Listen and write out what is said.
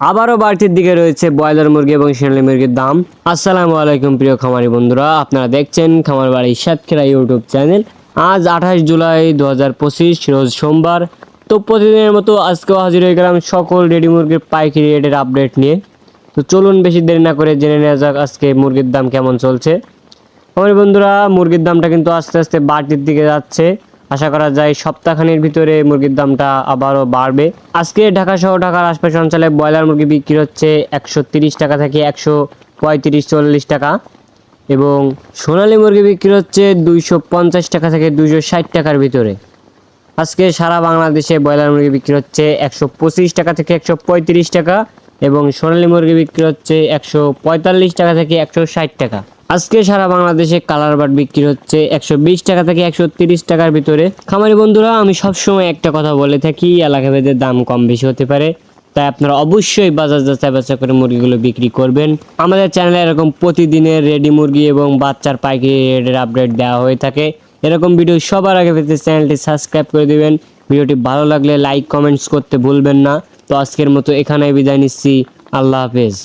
আবারও বাড়তির দিকে রয়েছে ব্রয়লার মুরগি এবং সোনালী মুরগির দাম। আসসালামু আলাইকুম প্রিয় খামারি বন্ধুরা, আপনারা দেখছেন খামার বাড়ি সাতক্ষীরা ইউটিউব চ্যানেল। আজ আঠাশ জুলাই দু হাজার পঁচিশ, রোজ সোমবার। তো প্রতিদিনের মতো আজকেও হাজির হয়ে গেলাম সকল রেডি মুরগির পাইকারি রেটের আপডেট নিয়ে। তো চলুন বেশি দেরি না করে জেনে নেওয়া যাক আজকে মুরগির দাম কেমন চলছে। আমার বন্ধুরা, মুরগির দামটা কিন্তু আস্তে আস্তে বাড়তির দিকে যাচ্ছে। আশা করা যায় সপ্তাহখানির ভিতরে মুরগির দামটা আবারও বাড়বে। আজকে ঢাকা সহ ঢাকার আশপাশ অঞ্চলে ব্রয়লার মুরগি বিক্রি হচ্ছে একশো টাকা থেকে একশো পঁয়ত্রিশ, চল্লিশ টাকা এবং সোনালী মুরগি বিক্রি হচ্ছে দুইশো পঞ্চাশ টাকা থেকে দুইশো ষাট টাকার ভিতরে। আজকে সারা বাংলাদেশে ব্রয়লার মুরগি বিক্রি হচ্ছে একশো পঁচিশ টাকা থেকে একশো পঁয়ত্রিশ টাকা এবং সোনালী মুরগি বিক্রি হচ্ছে একশো পঁয়তাল্লিশ টাকা থেকে একশো ষাট টাকা। আজকে সারা বাংলাদেশে কালার বাট বিক্রি হচ্ছে একশো বিশ টাকা থেকে একশো তিরিশ টাকার ভিতরে। খামারি বন্ধুরা, আমি সবসময় একটা কথা বলে থাকি, এলাকা ভেদে দাম কম বেশি হতে পারে, তাই আপনারা অবশ্যই বাজার যাচাই বাছাই করে মুরগিগুলো বিক্রি করবেন। আমাদের চ্যানেলে এরকম প্রতিদিনের রেডি মুরগি এবং বাচ্চার পাইকারি রেটের আপডেট দেওয়া হয়ে থাকে। এরকম ভিডিও সবার আগে পেতে চ্যানেলটি সাবস্ক্রাইব করে দিবেন। ভিডিওটি ভালো লাগলে লাইক, কমেন্টস করতে ভুলবেন না। তো আজকের মতো এখানেই বিদায় নিচ্ছি। আল্লাহ হাফেজ।